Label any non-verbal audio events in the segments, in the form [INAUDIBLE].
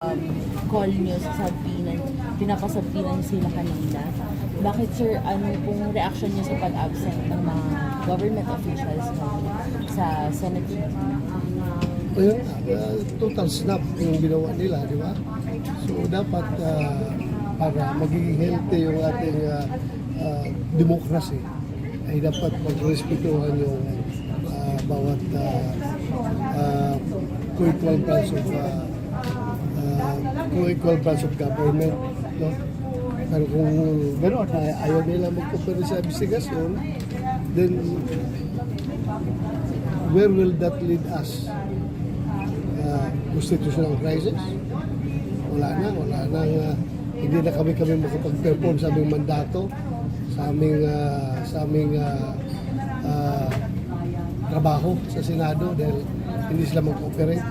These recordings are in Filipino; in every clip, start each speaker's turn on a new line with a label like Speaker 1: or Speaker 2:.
Speaker 1: um, call nyo sa sabpinan, pinapasabpinan nyo sila kanina. Bakit sir, ano pong reaction nyo sa pag-absent ng mga government officials sa Senate
Speaker 2: nga, uh, total snap yung ginawa nila, di ba? So dapat uh, para magiging healthy yung ating uh, uh, democracy ay dapat magrespetuhan yung uh, bawat uh, uh, co-equal branch of uh, uh, co-equal branch of government, no? Pero kung gano'n, ay- ayaw nila magkumpara sa investigasyon, then where will that lead us? uh, constitutional crisis. Wala na, wala na. uh, hindi na kami kami makapag-perform sa aming mandato, sa aming uh, sa aming uh, uh, trabaho sa Senado dahil hindi sila mag-cooperate.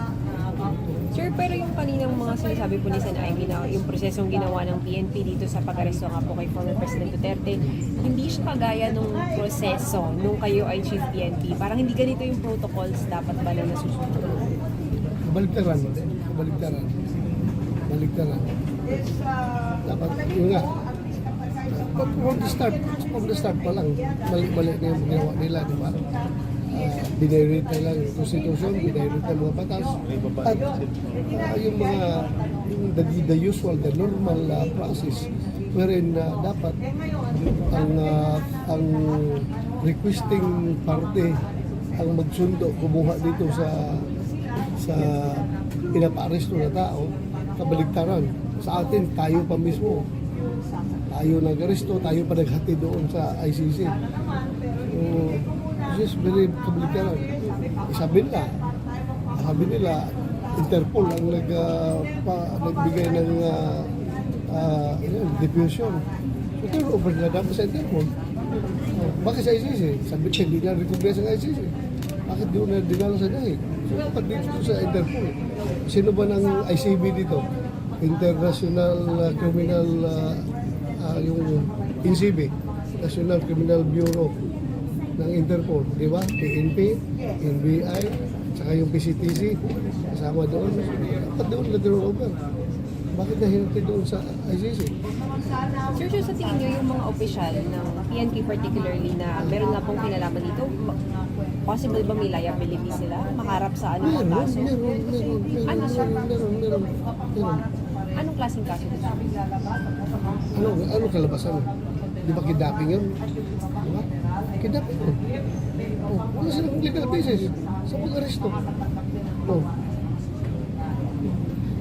Speaker 3: Sir, pero yung kaninang mga sinasabi po ni Sen. Amy na yung prosesong ginawa ng PNP dito sa pag-aresto nga po kay former President Duterte, hindi siya kagaya nung proseso nung kayo ay Chief PNP. Parang hindi ganito yung protocols dapat ba na nasusunod?
Speaker 2: Kabaligtaran, kabaligtaran, kabaligtaran. Dapat, yun nga, from the start, from the start pa lang, mali-mali na yung ginawa nila, di ba? Uh, binirate nila yung constitution, binirate na mga batas, at uh, yung mga, yung the, the usual, the normal uh, process, wherein uh, dapat ang, uh, ang requesting party ang magsundo, kumuha dito sa sa pinapa-aresto na tao, kabaligtaran. Sa atin, tayo pa mismo. Tayo nag-aresto, tayo pa naghati doon sa ICC. Is very kabaligtaran. Sabi nila, sabi nila, Interpol ang nag, ah, pa, nagbigay ng uh, uh, diffusion. So, turn over nila dapat sa Interpol. Oh, bakit sa ICC? Sabi nila, hindi na recover sa ICC. Bakit di na dinala sa dahil? So, dapat dito sa Interpol. Sino ba ng ICB dito? International uh, Criminal, uh, uh, yung INCB, National Criminal Bureau ng Interpol, di ba? PNP, NBI, saka yung PCTC, kasama doon. Dapat doon na over. Bakit nahinati doon sa ICC?
Speaker 3: Sir, so sa tingin niyo yung mga opisyal ng PNP particularly na meron nga pong kinalaman dito, possible ba may liability sila? Makarap sa anong
Speaker 2: Meron,
Speaker 3: kaso?
Speaker 2: meron, meron, meron,
Speaker 3: Ano, sir?
Speaker 2: meron, meron, meron, meron.
Speaker 3: Anong klaseng kaso dito?
Speaker 2: Ano, ano kalabasan? Di ba kidnapping yun? Kidnapping yun. Oh, wala silang legal basis sa pag-aresto. Oh,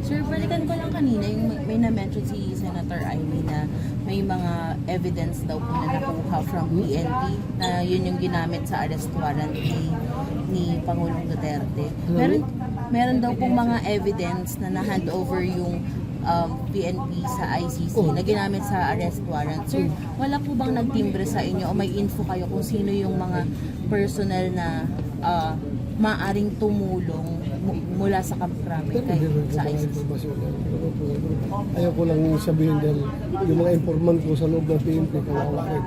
Speaker 1: Sir, balikan ko lang kanina, yung may, may na-mention si Senator Amy na may mga evidence daw po na nakuha from PNP na yun yung ginamit sa arrest warrant ni, ni Pangulong Duterte. Meron, meron daw pong mga evidence na na-hand over yung um, PNP sa ICC
Speaker 2: Oh.
Speaker 1: na ginamit sa arrest warrant. Sir, wala po bang nagtimbre sa inyo o may info kayo kung sino yung mga personnel na uh, maaring tumulong mu- mula sa Camp Crame kay sa ICC?
Speaker 2: Ayaw ko lang sabihin dahil yung mga informant ko sa loob ng PNP, kawawa rin.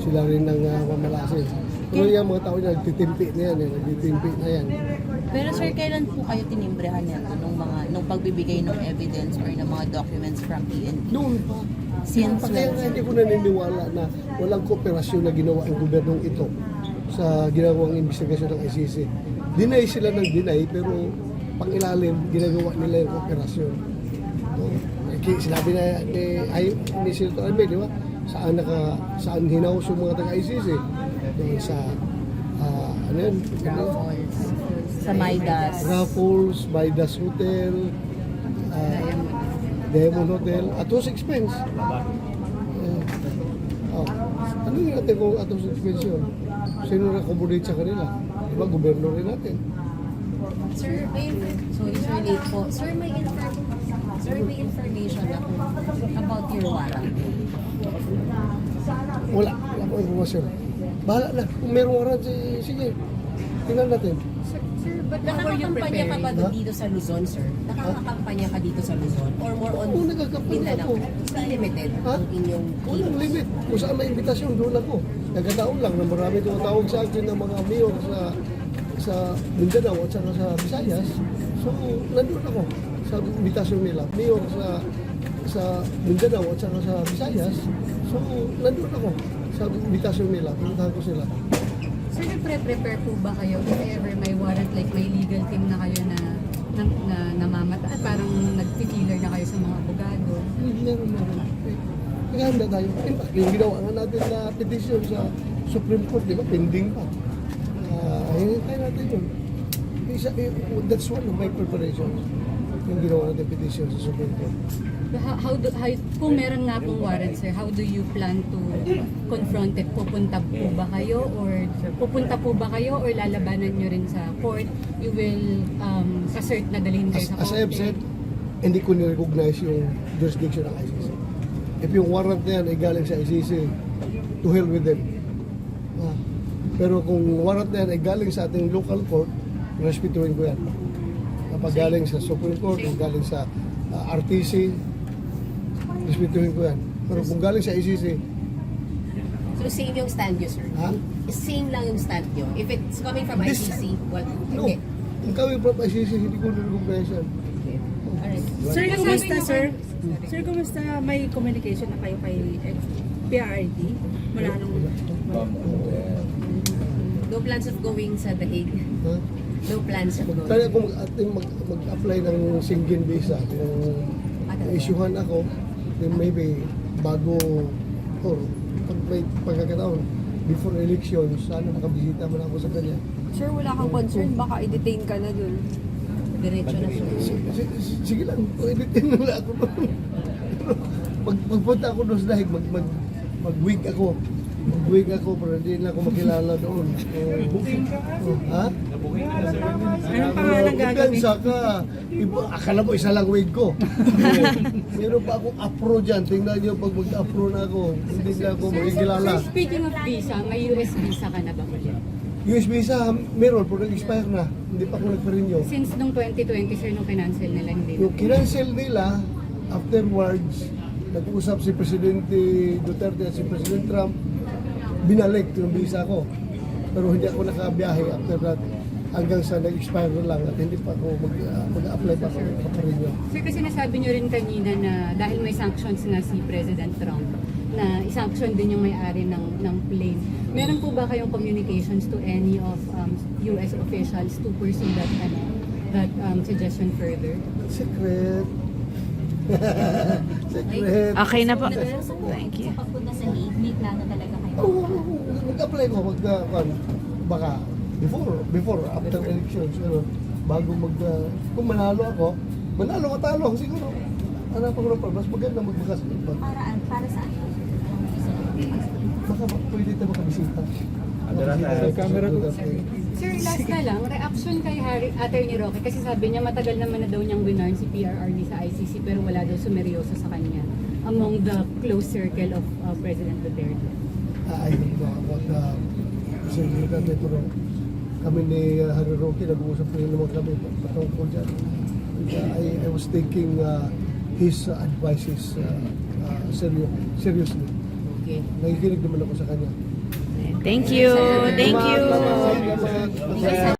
Speaker 2: Sila rin ang uh, mamalasin. Pero yung mga tao niya, nagtitimpi na yan, eh, nagtitimpi na yan.
Speaker 1: Pero sir, kailan po kayo tinimbrehan nito nung mga nung pagbibigay ng evidence or ng mga documents from PNP?
Speaker 2: Noon pa.
Speaker 1: Since
Speaker 2: kaya nga hindi ko naniniwala na walang kooperasyon na ginawa ang gobyernong ito sa ginawang investigasyon ng ICC. Deny sila ng deny pero pangilalim ginagawa nila yung operasyon. So, kaya sinabi na ni, ay, ni Senator Albe, di ba? Saan, naka, saan hinaus yung mga taga-ICC? Doon sa, ah, ano yun? Ano?
Speaker 1: Falls. Sa Maidas.
Speaker 2: Raffles, Midas Hotel, uh, Diamond Hotel, at whose expense? Eh, oh, ano yung natin kung at whose expense yun? Sino na-accommodate sa kanila? Di ba, gobyerno rin natin.
Speaker 4: Sir, may sir, late po. Sir, may inform Sir, may information ako about your warrant.
Speaker 2: Wala, ko informasyon. Bahala na, kung merong warrant, eh, sige, tingnan natin.
Speaker 4: Sir, sir, but nakakampanya ka ba
Speaker 2: Ha?
Speaker 4: dito sa Luzon, sir? Nakakampanya ka dito sa Luzon? Or more on
Speaker 2: Oo, nagkakampanya ako.
Speaker 4: Limited
Speaker 2: Ha?
Speaker 4: ang inyong kilos?
Speaker 2: limit. Kung saan may imbitasyon, doon ako. Nagkataon lang na marami tumatawag sa akin ng mga mayor sa sa Mindanao at saka sa Visayas. So, nandun ako. sa invitation nila, mayor sa sa Mindanao at saka sa Visayas. So, nandun ako sa invitation nila, pinuntahan ko sila.
Speaker 4: Sir, nagpre-prepare po ba kayo if ever may warrant, like may legal team na kayo na na, na namamata at parang nag-feeler na kayo sa mga abogado?
Speaker 2: Meron, meron. Eh, Naghahanda tayo. In fact, yung ginawa nga natin na petition sa Supreme Court, di ba, pending pa. Uh, hinintay natin yun. Isa, eh, that's one of my preparations. Yung ginawa natin petition sa Supreme Court.
Speaker 4: How, how, do, how, kung meron nga pong warrant, sir, how do you plan to confront it? Pupunta po ba kayo or pupunta po ba kayo or lalabanan nyo rin sa court? You will um, assert na dalhin kayo
Speaker 2: As,
Speaker 4: sa
Speaker 2: as
Speaker 4: court?
Speaker 2: I have said, hindi ko ni-recognize yung jurisdiction ng ICC. If yung warrant na yan ay galing sa ICC, to hell with them. Ah. Pero kung warrant na yan ay galing sa ating local court, respetuhin ko yan. Kapag galing sa Supreme Court, kung galing sa ah, RTC, respetuhin ko yan. Pero kung galing sa ICC,
Speaker 5: So same yung stand nyo, sir?
Speaker 2: ha?
Speaker 5: Same lang yung stand nyo? If it's coming from
Speaker 2: This-
Speaker 5: ICC, well,
Speaker 2: No.
Speaker 5: okay.
Speaker 2: Kung coming from ICC, hindi ko ni-recognize yan.
Speaker 5: Alright.
Speaker 6: Sir, kumusta, sir? Sir, kumusta? May communication na kayo kay PRD? Mula nung...
Speaker 5: No plans of going sa The Hague?
Speaker 2: Ha?
Speaker 5: No plans of going?
Speaker 2: Kaya kung ating mag, mag-apply ng Schengen visa, kung isyuhan ako, then maybe bago or pag may pagkakataon, before election, sana makabisita mo na ako sa kanya.
Speaker 3: Sir, wala kang concern, baka i-detain ka na dun.
Speaker 5: Diretso na siya.
Speaker 2: Sige, lang, editin nila ako [LAUGHS] doon. Pag magpunta ako doon sa dahig, mag, mag, mag-week ako. Mag-week ako, pero hindi na ako makilala doon. Oh, ha?
Speaker 6: Anong pangalan gagawin?
Speaker 2: Ka. Iba, akala mo isa lang wig ko. [LAUGHS] Meron pa akong afro dyan. Tingnan nyo pag mag-afro na ako. Hindi na ako makikilala.
Speaker 4: Sir, speaking of visa, may US visa ka na ba ulit?
Speaker 2: US visa, meron, pero nag-expire na. Hindi pa ako nagpa-renew.
Speaker 4: Since nung 2020, sir, nung kinancel nila, hindi na.
Speaker 2: Yung kinancel nila, afterwards, nag-usap si Presidente Duterte at si President Trump, binalik yung visa ko. Pero hindi ako nakabiyahe after that hanggang sa nag-expire na lang at hindi pa ako mag- uh, mag-apply pa ako pa rin yun.
Speaker 4: Sir, kasi nasabi nyo rin kanina na dahil may sanctions na si President Trump, na isanction din yung may-ari ng, ng plane. Meron po ba kayong communications to any of um, US officials to pursue that, ano, that um, suggestion further?
Speaker 2: Secret. Secret.
Speaker 3: Okay na po.
Speaker 7: Thank you. Sa pagpunta sa Hague, may plano talaga.
Speaker 2: Oo, oo. mag-apply ko mag uh, baka before before after elections ano bago mag uh, kung manalo ako manalo ka talo siguro hanap ako ng mas maganda magbakas pa
Speaker 7: Paraan, para saan?
Speaker 2: baka ma- pwede tayo makabisita
Speaker 8: Sa camera ko.
Speaker 4: Sir, last na lang, reaction kay Harry, Attorney Roque, kasi sabi niya matagal naman na daw niyang winarn si PRRD sa ICC pero wala daw sumeryoso sa kanya among the close circle of uh, President Duterte.
Speaker 2: I don't know about uh, kasi hindi kami pero kami ni uh, Harry Roque nag-uusap rin naman kami patungkol dyan And, uh, I, I was taking uh, his uh, advices uh, uh, serio- seriously
Speaker 5: Okay.
Speaker 2: nakikinig naman ako sa kanya
Speaker 3: Thank you. Thank you.
Speaker 2: Salamat, salamat.